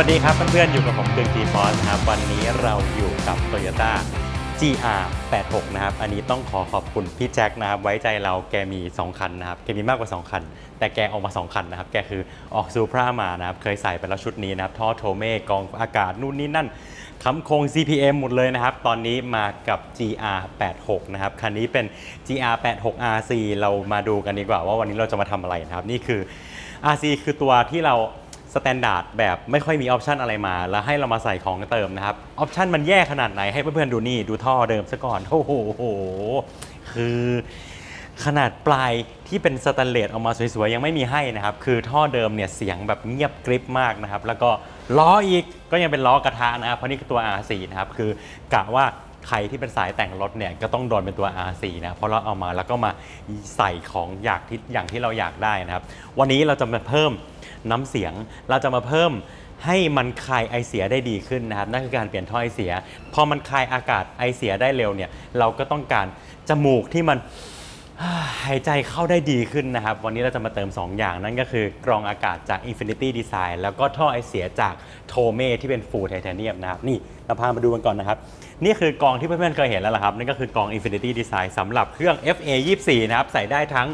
วัสดีครับเพื่อนๆอยู่กับผมกึ่งทีฟอสนะครับวันนี้เราอยู่กับ Toyota GR 86นะครับ อันนี้ต้องขอขอบคุณพี่แจ็คนะครับ ไว้ใจเราแกมี 2 คันนะครับ แกมีมากกว่า 2 คัน แต่แกออกมา 2 คันนะครับ แกคือออกซูพรามานะครับ เคยใส่ไปแล้วชุดนี้นะครับ ท่อโทเมกองอากาศนู่นนี่นั่นคำโครง CPM หมดเลยนะครับ ตอนนี้มากับ GR 86นะครับ คันนี้เป็น GR 86 RC เรามาดูกันดีกว่าว่าวันนี้เราจะมาทำอะไรนะครับ นี่คือ RC คือตัวที่เรา สแตนดาร์ดแบบไม่ค่อยมีออปชันอะไรมา แล้วให้เรามาใส่ของเติมนะครับ ออปชันมันแย่ขนาดไหนให้เพื่อนๆดูนี่ ดูท่อเดิมซะก่อน โอ้โห คือขนาดปลายที่เป็นสแตนเลสออกมาสวยๆ ยังไม่มีให้นะครับ คือท่อเดิมเนี่ยเสียงแบบเงียบกริบมากนะครับ แล้วก็ล้ออีกก็ยังเป็นล้อกระทะนะครับ เพราะนี่คือตัว R4 นะครับ คือกะว่าใครที่เป็นสายแต่งรถเนี่ยก็ต้องโดนเป็นตัว R4 นะ เพราะเราเอามาแล้วก็มาใส่ของอยากที่อย่างที่เราอยากได้นะครับ วันนี้เราจะมาเพิ่ม น้ำเสียง เราจะมาเพิ่มให้มันคายไอเสียได้ดีขึ้นนะครับนั่นคือการเปลี่ยนท่อไอเสีย พอมันคายอากาศไอเสียได้เร็วเนี่ยเราก็ต้องการจมูกที่มันหายใจเข้าได้ดีขึ้นนะครับ วันนี้เราจะมาเติม 2 อย่างนั่นก็คือกรองอากาศจาก Infinity Design แล้วก็ท่อไอเสียจากโทเมที่เป็นฟูลไทเทเนียมนะครับ นี่เราพามาดูกันก่อนนะครับ นี่คือกรองที่เพื่อนๆเคยเห็นแล้วล่ะครับ นั่นก็คือกรอง Infinity Design สำหรับเครื่อง FA 24นะครับ ใส่ได้ทั้ง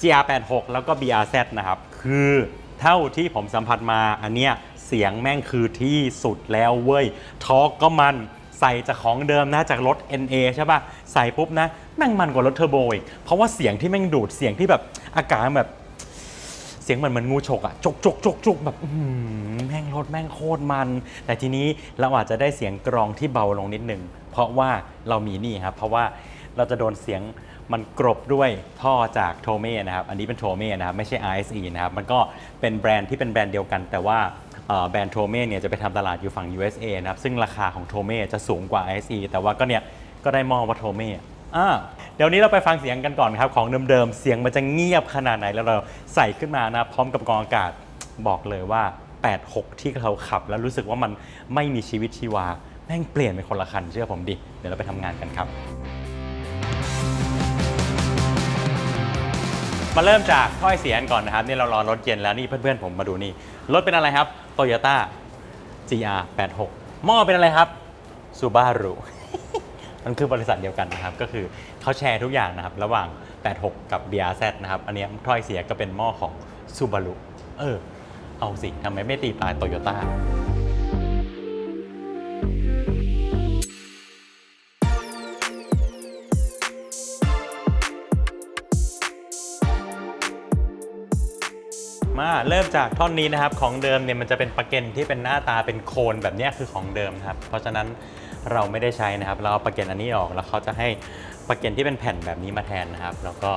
GR86 แล้วก็ BRZ นะครับ คือ เท่าที่ผมสัมผัสมาอันเนี้ยเสียงแม่งคือที่สุดแล้วเว้ยทอก็มันใส่จากของเดิมนะจากรถ NA ใช่ป่ะ ใส่ปุ๊บนะ แม่งมันกว่ารถเทอร์โบอีกเพราะว่าเสียงที่แม่งดูดเสียงที่แบบอากาศแบบ เสียงเหมือนเหมันงูฉกอะจกจกจกจกแบบแม่งรถแม่งโคตรมัน แต่ทีนี้เราอาจจะได้เสียงกรองที่เบาลงนิดนึง เพราะว่าเรามีนี่ครับ เพราะว่าเราจะโดนเสียง มันกรบด้วยท่อจากโทเม่นะครับ อันนี้เป็นโทเม่นะครับ ไม่ใช่ RSE นะครับ มันก็เป็นแบรนด์ที่เป็นแบรนด์เดียวกัน แต่ว่าแบรนด์โทเม่เนี่ยจะไปทำตลาดอยู่ฝั่ง USA นะครับ ซึ่งราคาของโทเม่จะสูงกว่า RSE แต่ว่าก็เนี่ยก็ได้มองว่าโทเม่อ่าเดี๋ยวนี้เราไปฟังเสียงกันก่อนครับ ของเดิมๆ เสียงมันจะเงียบขนาดไหนแล้วเราใส่ขึ้นมานะพร้อมกับกองอากาศบอกเลยว่า 86 ที่เราขับ แล้วรู้สึกว่ามันไม่มีชีวิตชีวาแม่งเปลี่ยนเป็นคนละคันเชื่อผมดิ เดี๋ยวเราไปทำงานกันครับ มาเริ่มจากถ้อยเสียงก่อนนะครับนี่เรารอรถเย็นแล้วนี่เพื่อนๆผมมาดูนี่รถเป็นอะไรครับ Toyota GR 86หม้อเป็นอะไรครับ Subaru มันคือบริษัทเดียวกันนะครับ ก็คือเขาแชร์ทุกอย่างนะครับ ระหว่าง 86 กับ BRZ นะครับ อันนี้ถ้อยเสียก็เป็นหม้อของ Subaru เออ เอาสิทำไมไม่ตีปลายโตโยต้า เริ่มจากท่อนนี้นะครับของเดิมเนี่ยมันจะเป็นปะเก็นที่เป็นหน้าตาเป็นโคนแบบนี้คือของเดิมครับ เพราะฉะนั้นเราไม่ได้ใช้นะครับ เราเอาปะเก็นอันนี้ออกแล้วเขาจะให้ปะเก็นที่เป็นแผ่นแบบนี้มาแทนนะครับ แล้วก็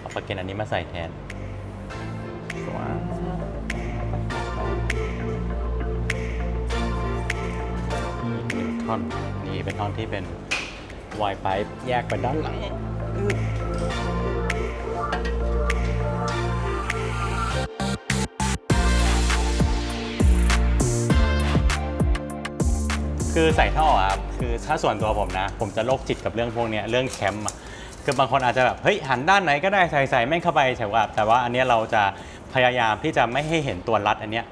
เอาปะเก็นอันนี้มาใส่แทนอีกหนึ่งท่อนนี่เป็นท่อนที่เป็นไวไ i ์แยกไปด้านหลัง คือใส่ท่อครับคือถ้าส่วนตัวผมนะ ผมจะโรคจิตกับเรื่องพวกเนี้ยเรื่องแคมป์อะคือบางคนอาจจะแบบเฮ้ยหันด้านไหนก็ได้ใส่ใส่แม่งเข้าไปแต่ว่าแต่ว่าอันเนี้ยเราจะพยายามที่จะไม่ให้เห็นตัวรัดอันเนี้ย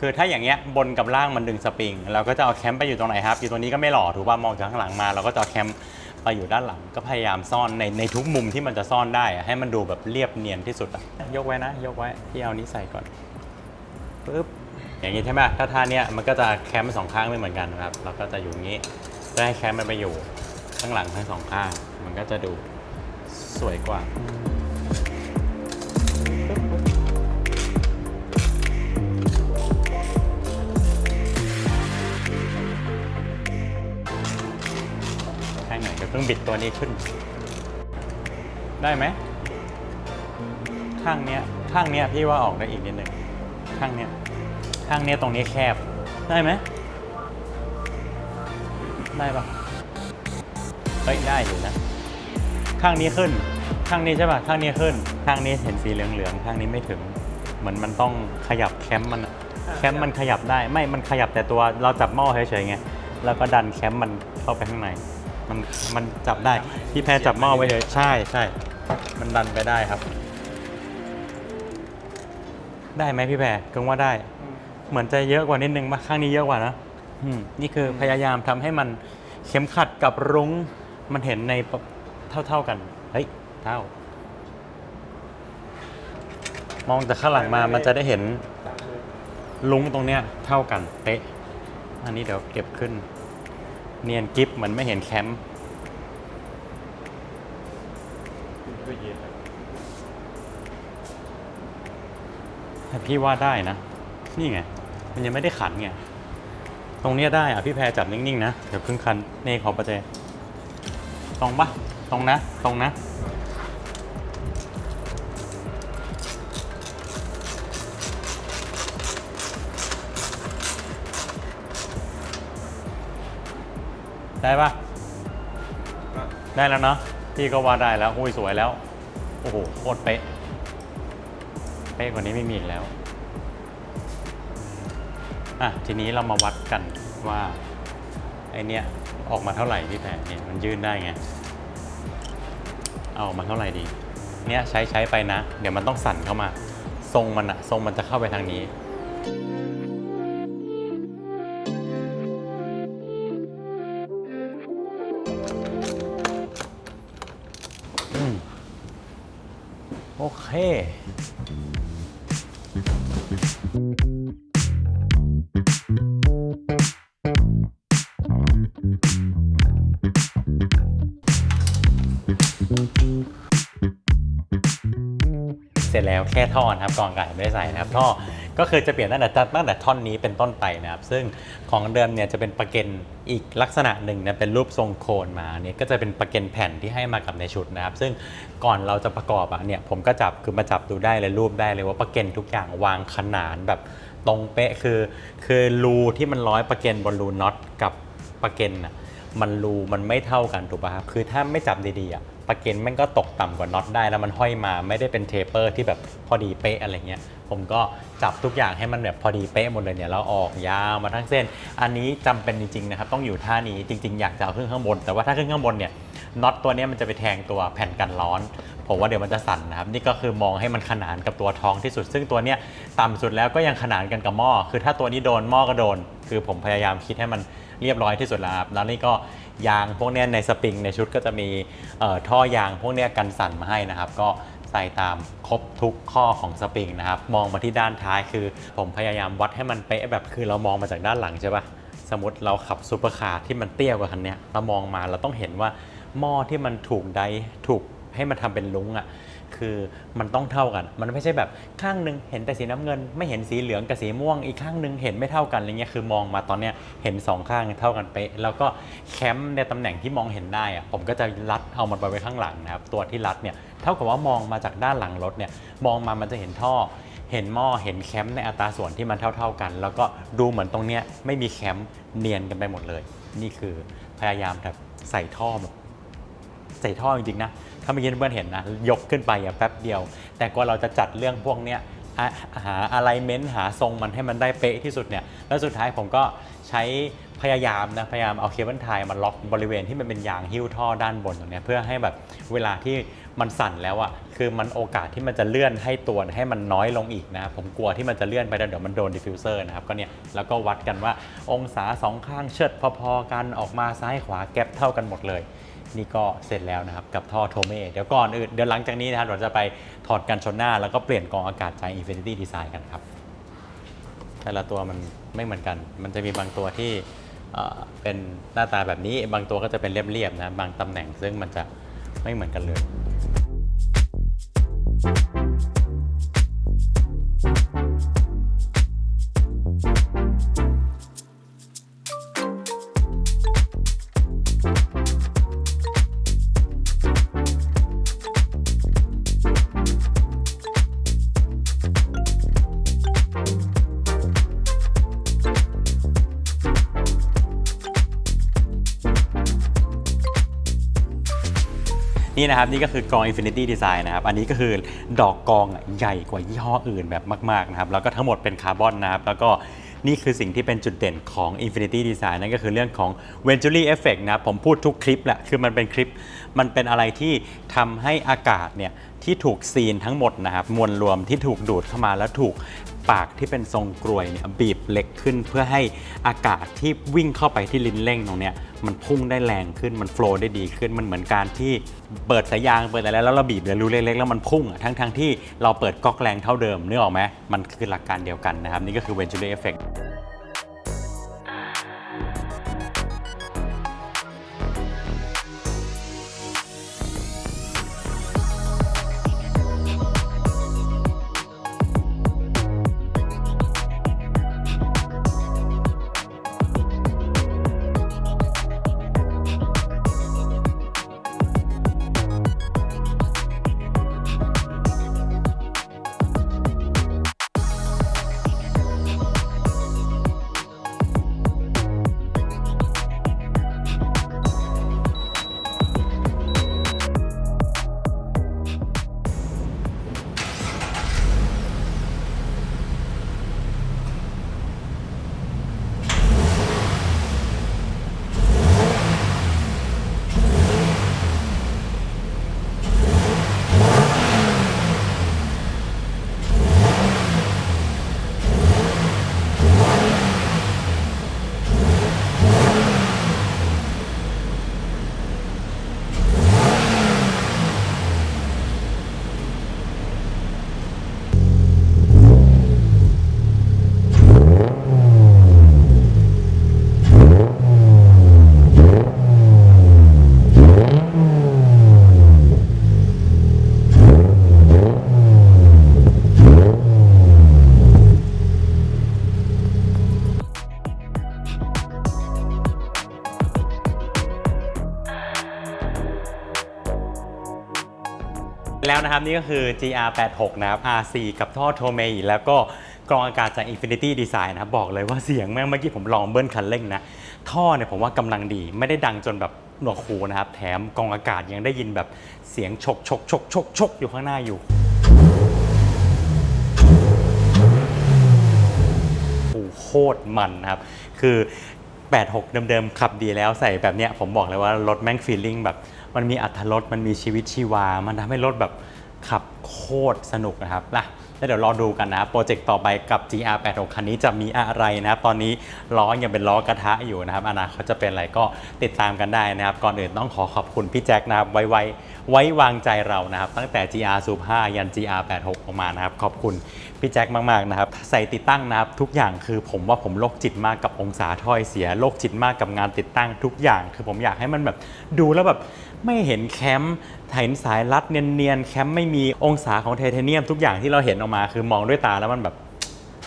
คือถ้าอย่างเงี้ยบนกับล่างมันดึงสปริงเราก็จะเอาแคมป์ไปอยู่ตรงไหนครับ อยู่ตรงนี้ก็ไม่หล่อถูกป่ะมองจากข้างหลังมา เราก็จะเอาแคมป์ไปอยู่ด้านหลังก็พยายามซ่อนในในทุกมุมที่มันจะซ่อนได้อะให้มันดูแบบเรียบเนียนที่สุดอะยกไว้นะ ยกไว้ที่เอานี้ใส่ก่อนปึ๊บ อย่างนี้ใช่ไหมถ้าท่าเนี้ยมันก็จะแคมป์สองข้างไม่เหมือนกันนะครับ เราก็จะอยู่งนี้เพื่อให้แคมป์มันไปอยู่ข้างหลังทั้งสองข้าง มันก็จะดูสวยกว่าข้างไหนก็ต้องบิดตัวนี้ขึ้น ได้ไหม ข้างเนี้ย ข้างเนี้ยพี่ว่าออกได้อีกนิดหนึ่งข้างเนี้ย ข้างเนี้ยตรงนี้แคบ ได้ไหม ได้ปะเฮ้ยได้อยู่นะ ข้างนี้ขึ้น ข้างนี้ใช่ปะข้างนี้ขึ้น ข้างนี้เห็นสีเหลืองๆ ข้างนี้ไม่ถึง เหมือนมันต้องขยับแคมป์มันอะแคมป์มันขยับได้ ไม่ มันขยับแต่ตัวเราจับหม้อเฉยๆไง แล้วก็ดันแคมป์มันเข้าไปข้างใน มัน มันจับได้ พี่แพรจับหม้อไว้เลย ใช่ใช่ มันดันไปได้ครับ ได้ไหมพี่แพรกึงว่าได้ เหมือนจะเยอะกว่านิดนึงมาข้างนี้เยอะกว่านะอืมนี่คือพยายามทำให้มันเข็มขัดกับรุ้งมันเห็นในปเท่าๆกันเฮ้ยเท่า มองจากข้างหลังมามันจะได้เห็นลุงตรงเนี้ยเท่ากันเป๊ะอันนี้เดี๋ยวเก็บขึ้น เนียนกิฟเหมือนไม่เห็นแคมป์แต่พี่ว่าได้นะ นี่ไง มันยังไม่ได้ขันไง ตรงเนี้ยได้อะพี่แพรจับนิ่งๆนะ เดี๋ยวเพิ่งคันเน่ขอประเจตรงปะตรงนะ ตรงนะ ได้ปะได้แล้วเนาะพี่ก็ว่าได้แล้วอุ้ยสวยแล้ว โอ้โหโคตรเป๊ะ เป๊ะกว่านี้ไม่มีอีกแล้ว อะทีนี้เรามาวัดกันว่าไอเนี้ยออกมาเท่าไหร่พี่แพรเนี่ยมันยื่นได้ไง เอาอกมาเท่าไหร่ดี เนี่ยใช้ใช้ไปนะ เดี๋ยวมันต้องสั่นเข้ามา ทรงมันอะทรงมันจะเข้าไปทางนี้โอเค เสร็จแล้วแค่ท่อนะครับกองกาศไม่ได้ใส่นะครับท่อก็คือจะเปลี่ยนตั้งแต่ตั้งแต่ท่อนนี้เป็นต้นไปนะครับ ซึ่งของเดิมเนี่ยจะเป็นประเก็นอีกลักษณะหนึ่งนะเป็นรูปทรงโคนมาเนี่ยก็จะเป็นประเก็นแผ่นที่ให้มากับในชุดนะครับ ซึ่งก่อนเราจะประกอบอะเนี่ยผมก็จับคือมาจับดูได้เลยรูปได้เลยว่าประเก็นทุกอย่างวางขนานแบบ ตรงเป๊ะคือคือรูที่มันร้อยประเก็นบนรูน็อตกับประเก็นอะมันรูมันไม่เท่ากันถูกป่ะครับคือถ้าไม่จับดีๆอะ ประเก็นแม่งก็ตกต่ำกว่าน็อตได้แล้วมันห้อยมาไม่ได้เป็นเทปเปอร์ที่แบบพอดีเป๊ะอะไรเงี้ยผมก็จับทุกอย่างให้มันแบบพอดีเป๊ะหมดเลยเนี่ยแล้วออกยาวมาทั้งเส้น อันนี้จำเป็นจริงๆนะครับต้องอยู่ท่านี้จริง ๆ อยากจะเอาขึ้นข้างบน แต่ว่าถ้าขึ้นข้างบนเนี่ยน็อตตัวเนี้ยมันจะไปแทงตัวแผ่นกันร้อน ผมว่าเดี๋ยวมันจะสั่นนะครับนี่ก็คือมองให้มันขนานกับตัวท้องที่สุด ซึ่งตัวเนี้ยต่ำสุดแล้วก็ยังขนานกันกับหม้อคือถ้าตัวนี้โดนหม้อก็โดน คือผมพยายามคิดให้มันเรียบร้อยที่สุดแล้วครับแล้วนี่ก็ ยางพวกเนี้ยในสปริงในชุดก็จะมีท่อยางพวกเนี้ยกันสั่นมาให้นะครับ ก็ใส่ตามครบทุกข้อของสปริงนะครับ มองมาที่ด้านท้ายคือ ผมพยายามวัดให้มันเป๊ะแบบคือเรามองมาจากด้านหลังใช่ปะสมมติเราขับซูเปอร์คาร์ที่มันเตี้ยกว่าคันนี้เรามองมาเราต้องเห็นว่าหม้อที่มันถูกไดถูกให้มันทำเป็นลุงอะ่ะ คือมันต้องเท่ากัน มันไม่ใช่แบบข้างหนึ่งเห็นแต่สีน้ำเงิน ไม่เห็นสีเหลืองกับสีม่วงอีกข้างหนึ่งเห็นไม่เท่ากันอะไรเงี้ยคือมองมาตอนเนี้ยเห็นสองข้างเท่ากันเป๊ะแล้วก็แคมป์ในตำแหน่งที่มองเห็นได้อะผมก็จะรัดเอามันไปไว้ข้างหลังนะครับตัวที่รัดเนี่ยเท่ากับว่ามองมาจากด้านหลังรถเนี่ยมองมามันจะเห็นท่อเห็นหม้อเห็นแคมป์ในอัตราส่วนที่มันเท่า ๆกัน แล้วก็ดูเหมือนตรงเนี้ยไม่มีแคมป์เนียนกันไปหมดเลย นี่คือพยายามแบบใส่ท่อแบบใส่ท่อจริงๆนะ ถ้าเมื่อกี้เพื่อนเห็นนะ ยกขึ้นไปอย่างแป๊บเดียว แต่กว่าเราจะจัดเรื่องพวกเนี้ยหาอะไรเม้นหาทรงมันให้มันได้เป๊ะที่สุดเนี่ย แล้วสุดท้ายผมก็ใช้พยายามนะ พยายามเอาเคเบิลไทยมาล็อกบริเวณที่มันเป็นยางหิ้วท่อด้านบนตรงนี้เพื่อให้แบบเวลาที่มันสั่นแล้วอะ่ะคือมันโอกาสที่มันจะเลื่อนให้ตัวให้มันน้อยลงอีกนะผมกลัวที่มันจะเลื่อนไปแล้วเดี๋ยวมันโดนดิฟฟิวเซอร์นะครับก็เนี่ยแล้วก็วัดกันว่าองศาสองข้างเชิดพอๆกันออกมาซ้ายขวาแก็บเท่ากันหมดเลย นี่ก็เสร็จแล้วนะครับกับท่อโทเมเดี๋ยวก่อนอื่นเดี๋ยวหลังจากนี้นะครับเราจะไปถอดกันชนหน้า แล้วก็เปลี่ยนกองอากาศจาก Infinity Design กันครับ แต่ละตัวมันไม่เหมือนกัน มันจะมีบางตัวที่เป็นหน้าตาแบบนี้ บางตัวก็จะเป็นเรียบๆนะบางตำแหน่งซึ่งมันจะไม่เหมือนกันเลย นี่นะครับนี่ก็คือกรอง Infinity Design นะครับ อันนี้ก็คือดอกกรองใหญ่กว่ายี่ห้ออื่นแบบมากๆนะครับ แล้วก็ทั้งหมดเป็นคาร์บอนนะครับ แล้วก็นี่คือสิ่งที่เป็นจุดเด่นของ Infinity Design นั่นก็คือเรื่องของ Venturi Effect นะผมพูดทุกคลิปแหละ คือมันเป็นคลิป มันเป็นอะไรที่ทำให้อากาศเนี่ยที่ถูกซีนทั้งหมดนะครับ มวลรวมที่ถูกดูดเข้ามาแล้วถูก ปากที่เป็นทรงกรวยเนี่ยบีบเล็กขึ้นเพื่อให้อากาศที่วิ่งเข้าไปที่ลิ้นเร่งตรงเนี้ยมันพุ่งได้แรงขึ้นมันโฟล์ได้ดีขึ้นมันเหมือนการที่เปิดสายยางเปิดอะไรแล้วเราบีบเรือรูเล็กๆแล้วมันพุ่งอะทั้งๆที่เราเปิดก๊อกแรงเท่าเดิมนึกออกไหมมันคือหลักการเดียวกันนะครับ นี่ก็คือ Venturi Effect นะครับ นี่ก็คือ GR86 นะครับ RC กับท่อโทเมอีแล้วก็กรองอากาศจาก Infinity Design นะครับ บอกเลยว่าเสียงแม่งเมื่อกี้ผมลองเบิ้ลคันเร่งนะ ท่อเนี่ยผมว่ากำลังดีไม่ได้ดังจนแบบหนวกหูนะครับ แถมกรองอากาศยังได้ยินแบบเสียงชกชกชกชกชกอยู่ข้างหน้าอยู่โอ้โหโคตรมันนะครับ คือ 86 เดิมๆขับดีแล้วใส่แบบเนี้ยผมบอกเลยว่ารถแม่งฟีลลิ่งแบบมันมีอัตรสมันมีชีวิตชีวา มันทำให้รถแบบ ขับโคตรสนุกนะครับนะแล้วเดี๋ยวรอดูกันนะโปรเจกต์ต่อไปกับ GR86 คันนี้จะมีอะไรนะครับ ตอนนี้ล้อยังเป็นล้อกระทะอยู่นะครับ อนาคตจะเป็นอะไรก็ติดตามกันได้นะครับ ก่อนอื่นต้องขอขอบคุณพี่แจ็คนะครับ ไว้ไว้ไว้วางใจเรานะครับ ตั้งแต่ GR สูบ5ยัน GR86 ออกมานะครับ ขอบคุณพี่แจ็คมาก ๆ นะครับ ใส่ติดตั้งนะครับ ทุกอย่างคือผมว่าผมโรคจิตมากกับองศาถ้อยเสียโรคจิตมากกับงานติดตั้งทุกอย่าง คือผมอยากให้มันแบบดูแล้วแบบ ไม่เห็นแคมป์เห็นสายรัดเนียนๆแคมป์ไม่มีองศาของไทเทเนียมทุกอย่างที่เราเห็นออกมาคือมองด้วยตาแล้วมันแบบ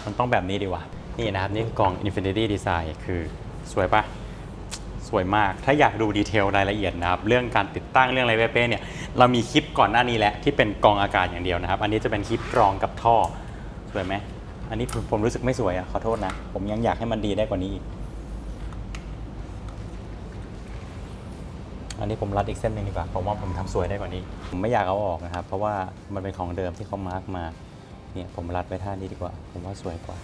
มันต้องแบบนี้ดีวะนี่นะครับ นี่คือกล่อง Infinity Design คือสวยปะสวยมาก ถ้าอยากดูดีเทลรายละเอียดนะครับ เรื่องการติดตั้งเรื่องอะไรเป๊ะๆเนี่ย เรามีคลิปก่อนหน้านี้แหละที่เป็นกองอากาศอย่างเดียวนะครับ อันนี้จะเป็นคลิปกรองกับท่อ สวยไหม อันนี้ผมผมรู้สึกไม่สวยอะขอโทษนะ ผมยังอยากให้มันดีได้กว่านี้อีก อันนี้ผมรัดอีกเส้นหนึ่งดีกว่าผมว่าผมทำสวยได้กว่านี้ ผมไม่อยากเอาออกนะครับ เพราะว่ามันเป็นของเดิมที่เขามาร์กมาเนี่ยผมรัดไว้ท่านี้ดีกว่า ผมว่าสวยกว่า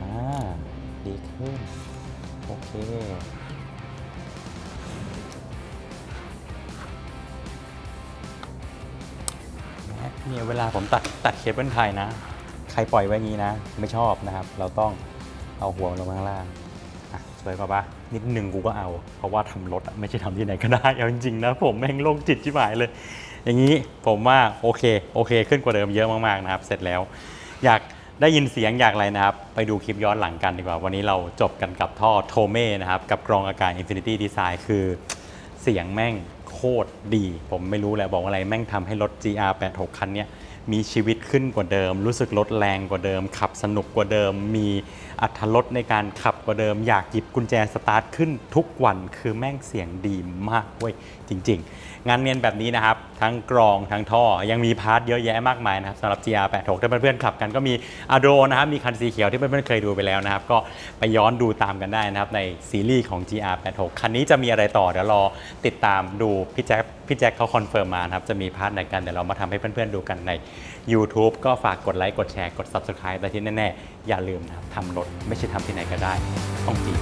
อ่า ดีขึ้น โอเคเนี่ยเวลาผมตัดตัดเคเบิลไทยนะ ครปล่อยไว้งี้นะ ไม่ชอบนะครับ เราต้องเอาหัวลงมาข้างล่างอะสวยกว่าปะนิดหนึ่งกูก็เอา เพราะว่าทำรถอะไม่ใช่ทำที่ไหนก็ได้ เอาจริงๆนะผมแม่งโรคจิตชิบหายเลย อย่างนี้ผมว่าโอเคโอเค ขึ้นกว่าเดิมเยอะมากๆนะครับ เสร็จแล้ว อยากได้ยินเสียงอยากอะไรนะครับ ไปดูคลิปย้อนหลังกันดีกว่า วันนี้เราจบกันกับท่อโทเม่นะครับ กับกรองอากาศ Infinity Design คือเสียงแม่งโคตรดี ผมไม่รู้แหละบอกว่าอะไรแม่งทำให้รถ GR86 คันเนี้ย มีชีวิตขึ้นกว่าเดิม รู้สึกรถแรงกว่าเดิม ขับสนุกกว่าเดิม มีอัตรสในการขับกว่าเดิม อยากหยิบกุญแจสตาร์ทขึ้นทุกวันคือแม่งเสียงดีมากเว้ยจริง ๆ งานเนียนแบบนี้นะครับ ทั้งกรองทั้งท่อยังมีพาร์ทเยอะแยะมากมายนะครับสำหรับ GR86 ถ้าเพื่อนๆขับกันก็มี a d o นะครับมีคันสีเขียวที่เพื่อนๆเคยดูไปแล้วนะครับ ก็ไปย้อนดูตามกันได้นะครับในซีรีส์ของ GR86 คันนี้จะมีอะไรต่อเดี๋ยวรอติดตามดูพี่แจ็คพี่แจ็คเขาคอนเฟิร์มมานะครับ จะมีพาร์ทในการเดี๋ยวเรามาทำให้เพื่อนๆดูกันใน YouTube ก็ฝากกดไลค์กดแชร์กด Subscribe แต่ที่แน่ๆ อย่าลืมนะครับทำรถไม่ใช่ทำที่ไหนก็ได้ ต้องจี